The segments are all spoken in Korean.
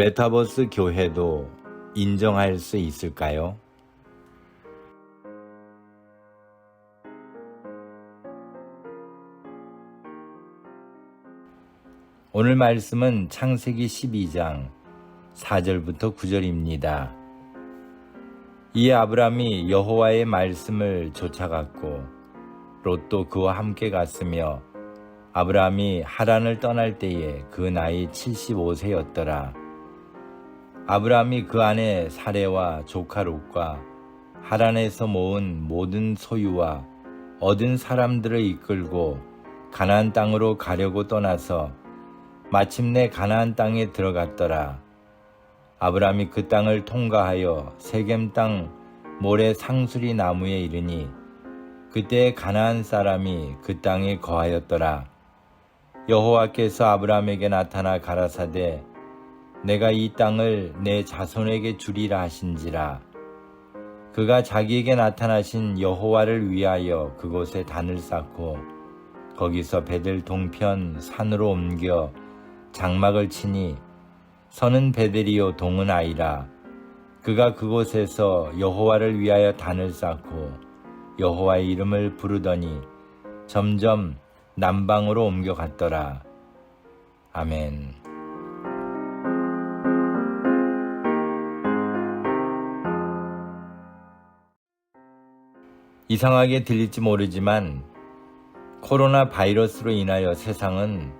메타버스 교회도 인정할 수 있을까요? 오늘 말씀은 창세기 12장 4절부터 9절입니다. 이에 아브람이 여호와의 말씀을 쫓아갔고 롯도 그와 함께 갔으며 아브람이 하란을 떠날 때에 그 나이 75세였더라. 아브람이 그 안에 사레와 조카 롯과 하란에서 모은 모든 소유와 얻은 사람들을 이끌고 가나안 땅으로 가려고 떠나서 마침내 가나안 땅에 들어갔더라. 아브람이 그 땅을 통과하여 세겜 땅 모래 상수리 나무에 이르니 그때 가나안 사람이 그 땅에 거하였더라. 여호와께서 아브람에게 나타나 가라사대 내가 이 땅을 내 자손에게 주리라 하신지라. 그가 자기에게 나타나신 여호와를 위하여 그곳에 단을 쌓고 거기서 베델 동편 산으로 옮겨 장막을 치니 서는 베델이요 동은 아이라 그가 그곳에서 여호와를 위하여 단을 쌓고 여호와의 이름을 부르더니 점점 남방으로 옮겨갔더라. 아멘. 이상하게 들릴지 모르지만 코로나 바이러스로 인하여 세상은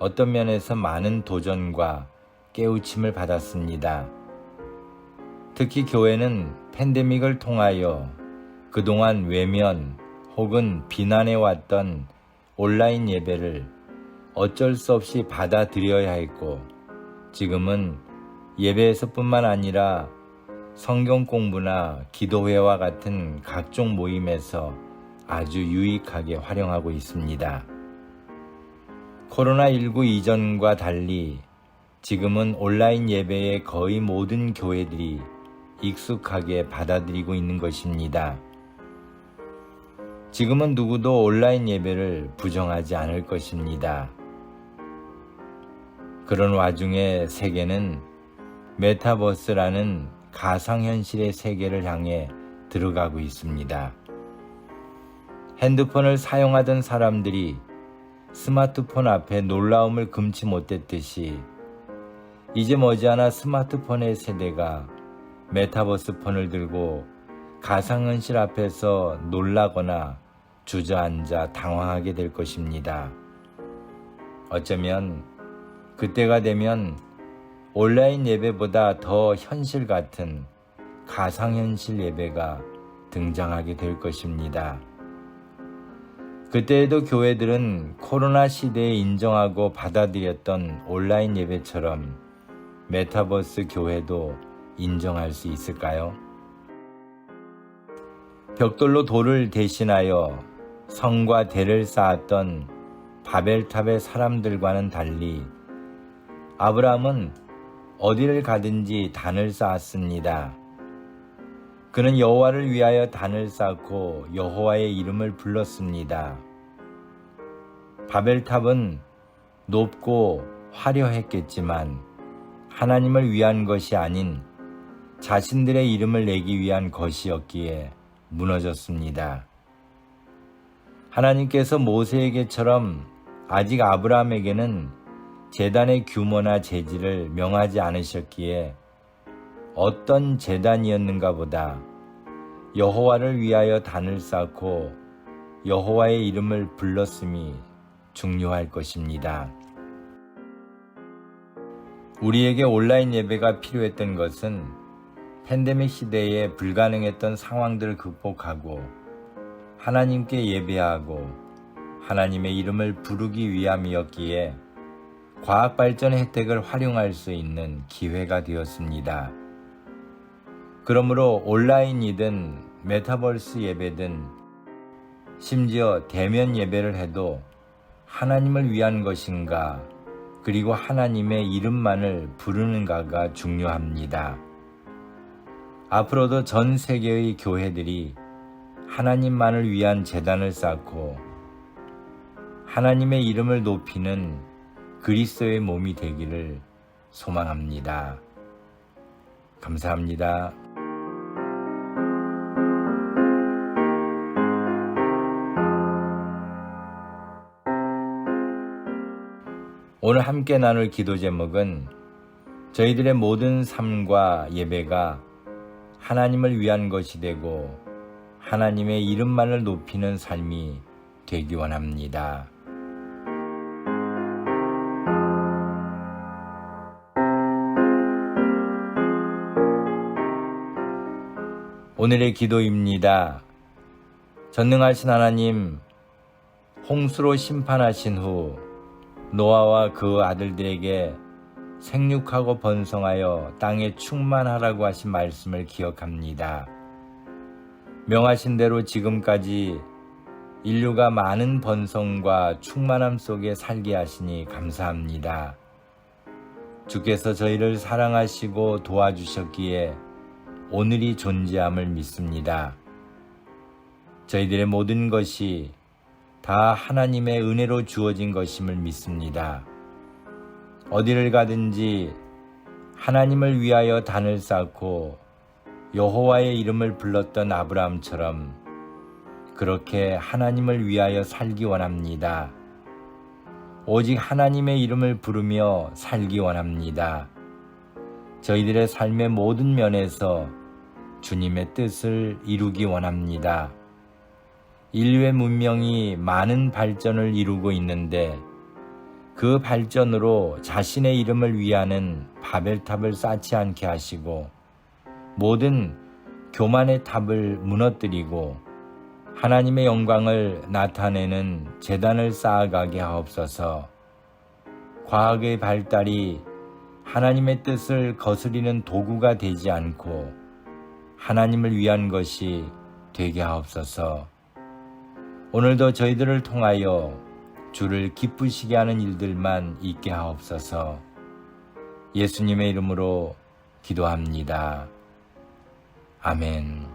어떤 면에서 많은 도전과 깨우침을 받았습니다. 특히 교회는 팬데믹을 통하여 그동안 외면 혹은 비난해왔던 온라인 예배를 어쩔 수 없이 받아들여야 했고 지금은 예배에서뿐만 아니라 성경 공부나 기도회와 같은 각종 모임에서 아주 유익하게 활용하고 있습니다. 코로나19 이전과 달리 지금은 온라인 예배에 거의 모든 교회들이 익숙하게 받아들이고 있는 것입니다. 지금은 누구도 온라인 예배를 부정하지 않을 것입니다. 그런 와중에 세계는 메타버스라는 가상현실의 세계를 향해 들어가고 있습니다. 핸드폰을 사용하던 사람들이 스마트폰 앞에 놀라움을 금치 못했듯이 이제 머지않아 스마트폰의 세대가 메타버스 폰을 들고 가상현실 앞에서 놀라거나 주저앉아 당황하게 될 것입니다. 어쩌면 그때가 되면 온라인 예배보다 더 현실 같은 가상현실 예배가 등장하게 될 것입니다. 그때에도 교회들은 코로나 시대에 인정하고 받아들였던 온라인 예배처럼 메타버스 교회도 인정할 수 있을까요? 벽돌로 돌을 대신하여 성과 대를 쌓았던 바벨탑의 사람들과는 달리 아브라함은 어디를 가든지 단을 쌓았습니다. 그는 여호와를 위하여 단을 쌓고 여호와의 이름을 불렀습니다. 바벨탑은 높고 화려했겠지만 하나님을 위한 것이 아닌 자신들의 이름을 내기 위한 것이었기에 무너졌습니다. 하나님께서 모세에게처럼 아직 아브라함에게는 재단의 규모나 재질을 명하지 않으셨기에 어떤 재단이었는가 보다 여호와를 위하여 단을 쌓고 여호와의 이름을 불렀음이 중요할 것입니다. 우리에게 온라인 예배가 필요했던 것은 팬데믹 시대에 불가능했던 상황들을 극복하고 하나님께 예배하고 하나님의 이름을 부르기 위함이었기에 과학 발전 혜택을 활용할 수 있는 기회가 되었습니다. 그러므로 온라인이든 메타버스 예배든 심지어 대면 예배를 해도 하나님을 위한 것인가 그리고 하나님의 이름만을 부르는가가 중요합니다. 앞으로도 전 세계의 교회들이 하나님만을 위한 재단을 쌓고 하나님의 이름을 높이는 그리스도의 몸이 되기를 소망합니다. 감사합니다. 오늘 함께 나눌 기도 제목은 저희들의 모든 삶과 예배가 하나님을 위한 것이 되고 하나님의 이름만을 높이는 삶이 되기 원합니다. 오늘의 기도입니다. 전능하신 하나님, 홍수로 심판하신 후 노아와 그 아들들에게 생육하고 번성하여 땅에 충만하라고 하신 말씀을 기억합니다. 명하신 대로 지금까지 인류가 많은 번성과 충만함 속에 살게 하시니 감사합니다. 주께서 저희를 사랑하시고 도와주셨기에 오늘이 존재함을 믿습니다. 저희들의 모든 것이 다 하나님의 은혜로 주어진 것임을 믿습니다. 어디를 가든지 하나님을 위하여 단을 쌓고 여호와의 이름을 불렀던 아브라함처럼 그렇게 하나님을 위하여 살기 원합니다. 오직 하나님의 이름을 부르며 살기 원합니다. 저희들의 삶의 모든 면에서 주님의 뜻을 이루기 원합니다. 인류의 문명이 많은 발전을 이루고 있는데 그 발전으로 자신의 이름을 위하는 바벨탑을 쌓지 않게 하시고 모든 교만의 탑을 무너뜨리고 하나님의 영광을 나타내는 재단을 쌓아가게 하옵소서 과학의 발달이 하나님의 뜻을 거스리는 도구가 되지 않고 하나님을 위한 것이 되게 하옵소서 오늘도 저희들을 통하여 주를 기쁘시게 하는 일들만 있게 하옵소서 예수님의 이름으로 기도합니다. 아멘.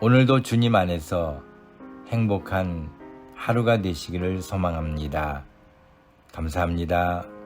오늘도 주님 안에서 행복한 하루가 되시기를 소망합니다. 감사합니다.